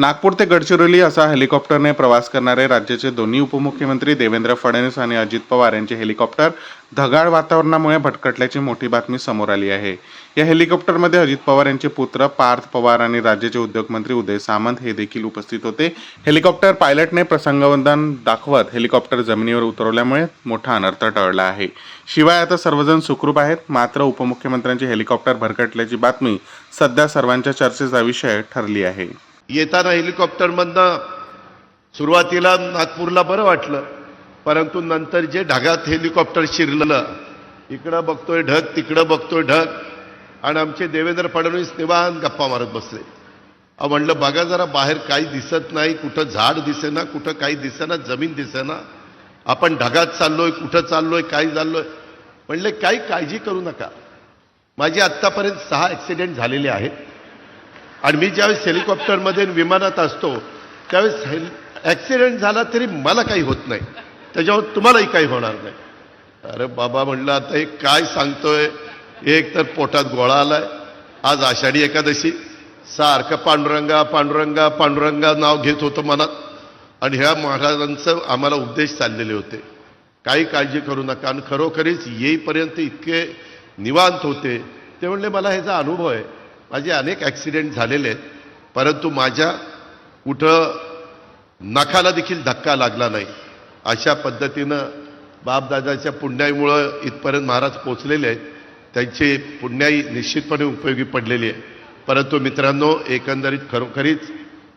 नागपूर ते गडचिरोली असा हेलिकॉप्टरने प्रवास करणारे राज्याचे दोन्ही उपमुख्यमंत्री देवेंद्र फडणवीस आणि अजित पवार यांचे हेलिकॉप्टर ढगाळ वातावरणामुळे भटकटल्याची मोठी बातमी समोर आली आहे. या हेलिकॉप्टरमध्ये अजित पवार यांचे पुत्र पार्थ पवार आणि राज्याचे उद्योगमंत्री उदय सामंत हे देखील उपस्थित होते. हेलिकॉप्टर पायलटने प्रसंगवंदन दाखवत हेलिकॉप्टर जमिनीवर उतरवल्यामुळे मोठा अनर्थ टळला आहे. शिवाय आता सर्वजण सुखरूप आहेत. मात्र उपमुख्यमंत्र्यांचे हेलिकॉप्टर भरकटल्याची बातमी सध्या सर्वांच्या चर्चेचा विषय ठरली आहे. येताना हेलिकॉप्टरमधनं सुरुवातीला नागपूरला बरं वाटलं परंतु नंतर जे ढगात हेलिकॉप्टर शिरलं इकडं बघतोय ढग तिकडं बघतोय ढग आणि आमचे देवेंद्र फडणवीस निवान गप्पा मारत बसले. अहो म्हणलं बघा जरा बाहेर काही दिसत नाही कुठं झाड दिसेना कुठं काही दिसेना जमीन दिसेना. आपण ढगात चाललोय कुठं चाललोय काय चाललोय. म्हणले काही काळजी करू नका. माझे आत्तापर्यंत सहा ॲक्सिडेंट झालेले आहेत. आणि मी ज्यावेळेस हेलिकॉप्टरमध्ये विमानात असतो त्यावेळेस हेल ॲक्सिडेंट झाला तरी मला काही होत नाही. त्याच्यावर तुम्हालाही काही होणार नाही. अरे बाबा म्हणलं आता हे काय सांगतोय? एक तर पोटात गोळा आलाय. आज आषाढी एकादशी. सारखं पांडुरंगा पांडुरंगा पांडुरंगा नाव घेत होतं मनात. आणि ह्या महाराजांचं आम्हाला उपदेश चाललेले होते. काही काळजी करू नका. आणि खरोखरीच येईपर्यंत इतके निवांत होते. ते म्हणले मला ह्याचा अनुभव आहे. माझे अनेक ॲक्सिडेंट झालेले आहेत. परंतु माझ्या कुठं नखाला देखील धक्का लागला नाही. अशा पद्धतीनं बापदादाच्या पुण्याईमुळं इथपर्यंत महाराज पोचलेले आहेत. त्यांची पुण्याई निश्चितपणे उपयोगी पडलेली आहे. परंतु मित्रांनो एकंदरीत खरोखरीच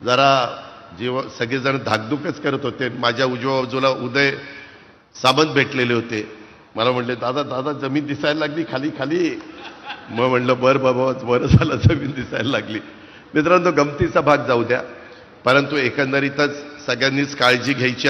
जरा जीव सगळेजण धाकधुकच करत होते. माझ्या उजव्या बाजूला उदय सामंत भेटलेले होते. मला म्हणले दादा दादा जमीन दिसायला लागली खाली खाली. मग म्हणलं बरं बाबा बरं झालं जमीन दिसायला लागली. मित्रांनो गमतीचा भाग जाऊ द्या. परंतु एकंदरीतच सगळ्यांनीच काळजी घ्यायची